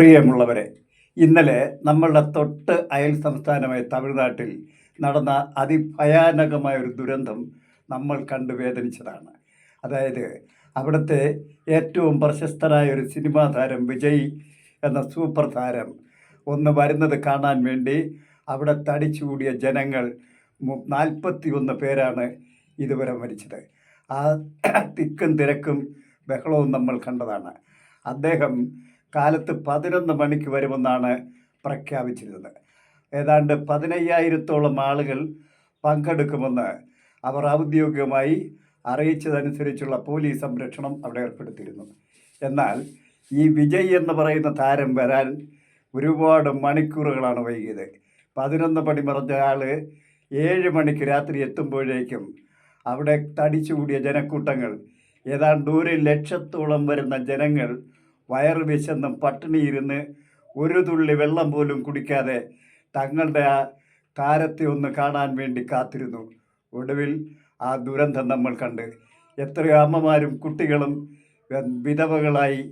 പ്രിയമുള്ളവരെ ഇന്നലെ നമ്മളുടെ തൊട്ട് അയൽ സംസ്ഥാനമായ തമിഴ്നാട്ടിൽ നടന്ന അതിഭയാനകമായ ഒരു ദുരന്തം നമ്മൾ കണ്ടു വേദനിച്ചതാണ്. അതായത് അവിടുത്തെ ഏറ്റവും പ്രശസ്തരായ ഒരു സിനിമാ താരം വിജയ് എന്ന സൂപ്പർ താരം ഒന്ന് വരുന്നത് കാണാൻ വേണ്ടി അവിടെ തടിച്ചുകൂടിയ ജനങ്ങൾ നാൽപ്പത്തി ഒന്ന് പേരാണ് ഇതുവരെ മരിച്ചത്. ആ തിക്കും തിരക്കും ബഹളവും നമ്മൾ കണ്ടതാണ്. അദ്ദേഹം കാലത്ത് പതിനൊന്ന് മണിക്ക് വരുമെന്നാണ് പ്രഖ്യാപിച്ചിരുന്നത്. ഏതാണ്ട് പതിനയ്യായിരത്തോളം ആളുകൾ പങ്കെടുക്കുമെന്ന് അവർ ഔദ്യോഗികമായി അറിയിച്ചതനുസരിച്ചുള്ള പോലീസ് സംരക്ഷണം അവിടെ ഏർപ്പെടുത്തിയിരുന്നു. എന്നാൽ ഈ വിജയ് എന്ന് പറയുന്ന താരം വരാൻ ഒരുപാട് മണിക്കൂറുകളാണ് വൈകിയത്. പതിനൊന്ന് മണി മറഞ്ഞ ആൾ ഏഴ് മണിക്ക് രാത്രി എത്തുമ്പോഴേക്കും അവിടെ തടിച്ചുകൂടിയ ജനക്കൂട്ടങ്ങൾ ഏതാണ്ട് ഒരു ലക്ഷത്തോളം വരുന്ന ജനങ്ങൾ വയറ് വിശന്നും പട്ടിണിയിരുന്ന് ഒരു തുള്ളി വെള്ളം പോലും കുടിക്കാതെ തങ്ങളുടെ ആ താരത്തെ ഒന്ന് കാണാൻ വേണ്ടി കാത്തിരുന്നു. ഒടുവിൽ ആ ദുരന്തം നമ്മൾ കണ്ട്. എത്രയോ അമ്മമാരും കുട്ടികളും വിധവകളായി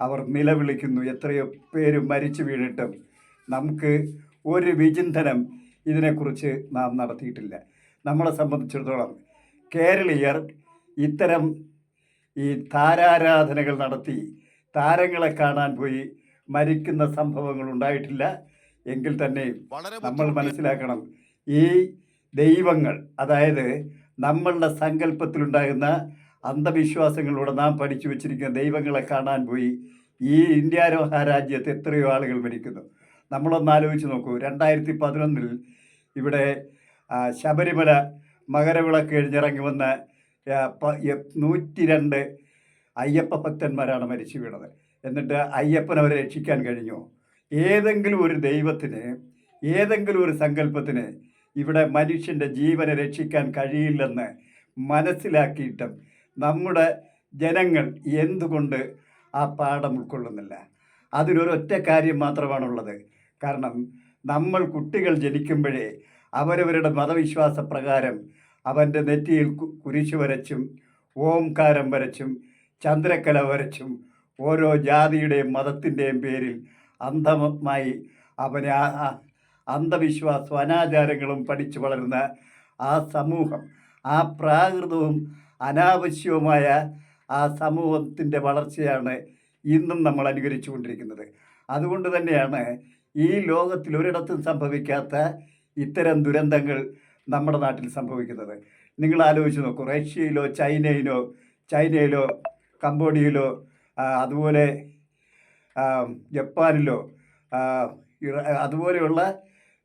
അവർ നിലവിളിക്കുന്നു. എത്രയോ പേര് മരിച്ചു വീണിട്ടും നമുക്ക് ഒരു വിചിന്തനം ഇതിനെക്കുറിച്ച് നാം നടത്തിയിട്ടില്ല. നമ്മളെ സംബന്ധിച്ചിടത്തോളം കേരളീയർ ഇത്തരം ഈ താരാരാധനകൾ നടത്തി താരങ്ങളെ കാണാൻ പോയി മരിക്കുന്ന സംഭവങ്ങൾ ഉണ്ടായിട്ടില്ല. എങ്കിൽ തന്നെയും നമ്മൾ മനസ്സിലാക്കണം. ഈ ദൈവങ്ങൾ അതായത് നമ്മളുടെ സങ്കല്പത്തിലുണ്ടാകുന്ന അന്ധവിശ്വാസങ്ങളിലൂടെ നാം പഠിച്ചു വച്ചിരിക്കുന്ന ദൈവങ്ങളെ കാണാൻ പോയി ഈ ഇന്ത്യ രാജ്യത്ത് എത്രയോ ആളുകൾ മരിക്കുന്നു. നമ്മളൊന്ന് ആലോചിച്ച് നോക്കൂ. രണ്ടായിരത്തി പതിനൊന്നിൽ ഇവിടെ ശബരിമല മകരവിളക്ക് കഴിഞ്ഞിറങ്ങി വന്ന നൂറ്റി രണ്ട് അയ്യപ്പ ഭക്തന്മാരാണ് മരിച്ചു വീണത്. എന്നിട്ട് അയ്യപ്പൻ അവരെ രക്ഷിക്കാൻ കഴിഞ്ഞു. ഏതെങ്കിലും ഒരു ദൈവത്തിന് ഏതെങ്കിലും ഒരു സങ്കല്പത്തിന് ഇവിടെ മനുഷ്യന്റെ ജീവനെ രക്ഷിക്കാൻ കഴിയില്ലെന്ന് മനസ്സിലാക്കിയിട്ടും നമ്മുടെ ജനങ്ങൾ എന്തുകൊണ്ട് ആ പാഠം ഉൾക്കൊള്ളുന്നില്ല? അതിനൊരൊറ്റ കാര്യം മാത്രമാണുള്ളത്. കാരണം നമ്മൾ കുട്ടികൾ ജനിക്കുമ്പോഴേ അവരവരുടെ മതവിശ്വാസ പ്രകാരം അവന്റെ നെറ്റിയിൽ കുരിശു വരച്ചും ഓംകാരം വരച്ചും ചന്ദ്രക്കല വരച്ചും ഓരോ ജാതിയുടെയും മതത്തിന്റെയും പേരിൽ അന്ധമായി അവനെ അന്ധവിശ്വാസവും അനാചാരങ്ങളും പഠിച്ചു വളരുന്ന ആ സമൂഹം ആ പ്രാകൃതവും അനാവശ്യവുമായ ആ സമൂഹത്തിന്റെ വളർച്ചയാണ് ഇന്നും നമ്മൾ അനുകരിച്ചു കൊണ്ടിരിക്കുന്നത്. അതുകൊണ്ട് തന്നെയാണ് ഈ ലോകത്തിൽ ഒരിടത്തും സംഭവിക്കാത്ത ഇത്തരം ദുരന്തങ്ങൾ നമ്മുടെ നാട്ടിൽ സംഭവിക്കുന്നത്. നിങ്ങൾ ആലോചിച്ച് നോക്കൂ റഷ്യയിലോ ചൈനയിലോ ചൈനയിലോ കംബോഡിയയിലോ അതുപോലെ ജപ്പാനിലോ അതുപോലെയുള്ള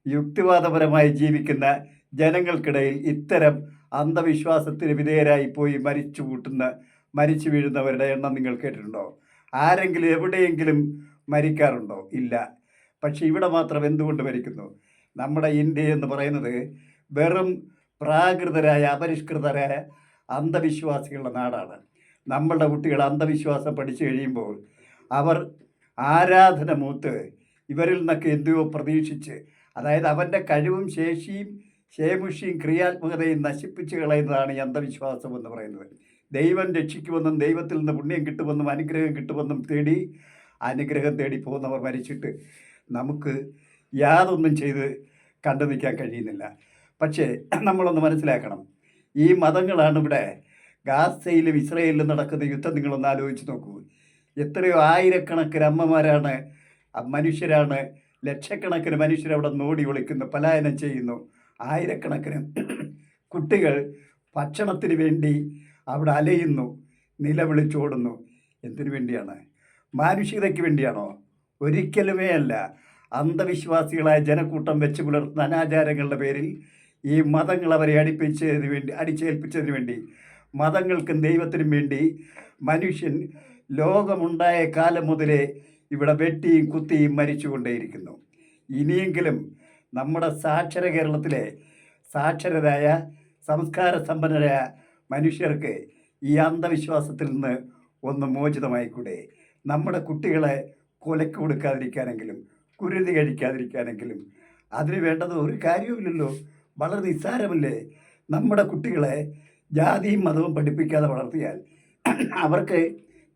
യുക്തിവാദപരമായി ജീവിക്കുന്ന ജനങ്ങൾക്കിടയിൽ ഇത്തരം അന്ധവിശ്വാസത്തിന് വിധേയരായി പോയി മരിച്ചു കൂട്ടുന്ന മരിച്ചു വീഴുന്നവരുടെ എണ്ണം നിങ്ങൾ കേട്ടിട്ടുണ്ടോ? ആരെങ്കിലും എവിടെയെങ്കിലും മരിക്കാറുണ്ടോ? ഇല്ല. പക്ഷേ ഇവിടെ മാത്രം എന്തുകൊണ്ട് മരിക്കുന്നു? നമ്മുടെ ഇന്ത്യ എന്ന് പറയുന്നത് വെറും പ്രാകൃതരായ അപരിഷ്കൃതരായ അന്ധവിശ്വാസികളുടെ നാടാണ്. നമ്മളുടെ കുട്ടികൾ അന്ധവിശ്വാസം പഠിച്ചു കഴിയുമ്പോൾ അവർ ആരാധന മൂത്ത് ഇവരിൽ നിന്നൊക്കെ എന്തുയോ പ്രതീക്ഷിച്ച് അതായത് അവന്റെ കഴിവും ശേഷിയും ശേമുഷിയും ക്രിയാത്മകതയും നശിപ്പിച്ച് കളയുന്നതാണ് ഈ അന്ധവിശ്വാസം എന്ന് പറയുന്നത്. ദൈവം രക്ഷിക്കുമെന്നും ദൈവത്തിൽ നിന്ന് പുണ്യം കിട്ടുമെന്നും അനുഗ്രഹം കിട്ടുമെന്നും തേടി അനുഗ്രഹം തേടി പോകുന്നവർ മരിച്ചിട്ട് നമുക്ക് യാതൊന്നും ചെയ്ത് കണ്ടു നിൽക്കാൻ കഴിയുന്നില്ല. പക്ഷേ നമ്മളൊന്ന് മനസ്സിലാക്കണം. ഈ മതങ്ങളാണ് ഇവിടെ ഗാസയിലും ഇസ്രയേലിലും നടക്കുന്ന യുദ്ധം നിങ്ങളൊന്ന് ആലോചിച്ച് നോക്കൂ. എത്രയോ ആയിരക്കണക്കിന് അമ്മമാരാണ് മനുഷ്യരാണ് ലക്ഷക്കണക്കിന് മനുഷ്യരവിടെ നോടി ഒളിക്കുന്നു പലായനം ചെയ്യുന്നു. ആയിരക്കണക്കിന് കുട്ടികൾ ഭക്ഷണത്തിന് വേണ്ടി അവിടെ അലയുന്നു നിലവിളിച്ചോടുന്നു എന്തിനു വേണ്ടിയാണ്? മാനുഷികതയ്ക്ക് വേണ്ടിയാണോ? ഒരിക്കലുമേ അല്ല. അന്ധവിശ്വാസികളായ ജനക്കൂട്ടം വെച്ച് പുലർത്തുന്ന അനാചാരങ്ങളുടെ പേരിൽ ഈ മതങ്ങൾ അവരെ അടിപ്പിച്ചതിന് വേണ്ടി അടിച്ചേൽപ്പിച്ചതിന് വേണ്ടി മതങ്ങൾക്കും ദൈവത്തിനും വേണ്ടി മനുഷ്യൻ ലോകമുണ്ടായ കാലം മുതലേ ഇവിടെ വെട്ടിയും കുത്തിയും മരിച്ചുകൊണ്ടേയിരിക്കുന്നു. ഇനിയെങ്കിലും നമ്മുടെ സാക്ഷര കേരളത്തിലെ സാക്ഷരരായ സംസ്കാര സമ്പന്നരായ മനുഷ്യർക്ക് ഈ അന്ധവിശ്വാസത്തിൽ നിന്ന് ഒന്ന് മോചിതമായിക്കൂടെ. നമ്മുടെ കുട്ടികളെ കൊലക്ക് കൊടുക്കാതിരിക്കാനെങ്കിലും കുരുതി കഴിക്കാതിരിക്കാനെങ്കിലും. അതിന് വേണ്ടത് ഒരു കാര്യവുമില്ലല്ലോ. വളരെ നിസ്സാരമല്ലേ? നമ്മുടെ കുട്ടികളെ ജാതിയും മതവും പഠിപ്പിക്കാതെ വളർത്തിയാൽ അവർക്ക്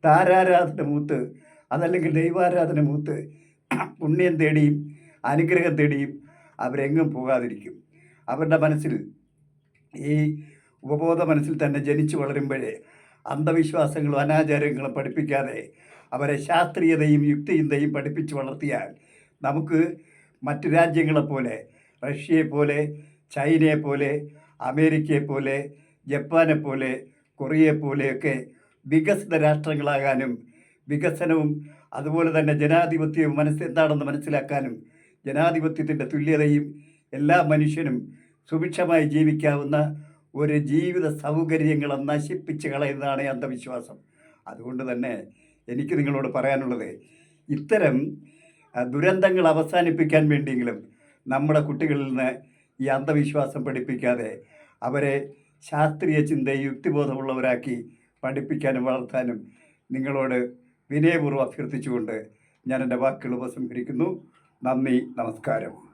താരാരാധന മൂത്ത് അതല്ലെങ്കിൽ ദൈവാരാധന മൂത്ത് പുണ്യം തേടിയും അനുഗ്രഹം തേടിയും അവരെങ്ങും പോകാതിരിക്കും. അവരുടെ മനസ്സിൽ ഈ ഉപബോധ മനസ്സിൽ തന്നെ ജനിച്ചു വളരുമ്പോഴേ അന്ധവിശ്വാസങ്ങളും അനാചാരങ്ങളും പഠിപ്പിക്കാതെ അവരെ ശാസ്ത്രീയതയും യുക്തിയുതയും പഠിപ്പിച്ച് വളർത്തിയാൽ നമുക്ക് മറ്റു രാജ്യങ്ങളെപ്പോലെ റഷ്യയെപ്പോലെ ചൈനയെപ്പോലെ അമേരിക്കയെപ്പോലെ പോലെ അമേരിക്കയെ പോലെ ജപ്പാനെ പോലെ കൊറിയയെ പോലെയൊക്കെ വികസിത രാഷ്ട്രങ്ങളാകാനും വികസനവും അതുപോലെ തന്നെ ജനാധിപത്യവും മനസ്സ് എന്താണെന്ന് മനസ്സിലാക്കാനും ജനാധിപത്യത്തിന്റെ തുല്യതയും എല്ലാ മനുഷ്യനും സുഭിക്ഷമായി ജീവിക്കാവുന്ന ഒരു ജീവിത സൗകര്യങ്ങളെ നശിപ്പിച്ച് കളയുന്നതാണ് അന്ധവിശ്വാസം. അതുകൊണ്ട് തന്നെ എനിക്ക് നിങ്ങളോട് പറയാനുള്ളത് ഇത്തരം ദുരന്തങ്ങൾ അവസാനിപ്പിക്കാൻ വേണ്ടിയെങ്കിലും നമ്മുടെ കുട്ടികളിൽ നിന്ന് ഈ അന്ധവിശ്വാസം പഠിപ്പിക്കാതെ അവരെ ശാസ്ത്രീയ ചിന്തയും യുക്തിബോധമുള്ളവരാക്കി പഠിപ്പിക്കാനും വളർത്താനും നിങ്ങളോട് വിനയപൂർവം അഭ്യർത്ഥിച്ചുകൊണ്ട് ഞാൻ എന്റെ വാക്കുകൾ ഉപസംഹരിക്കുന്നു. നന്ദി നമസ്കാരം.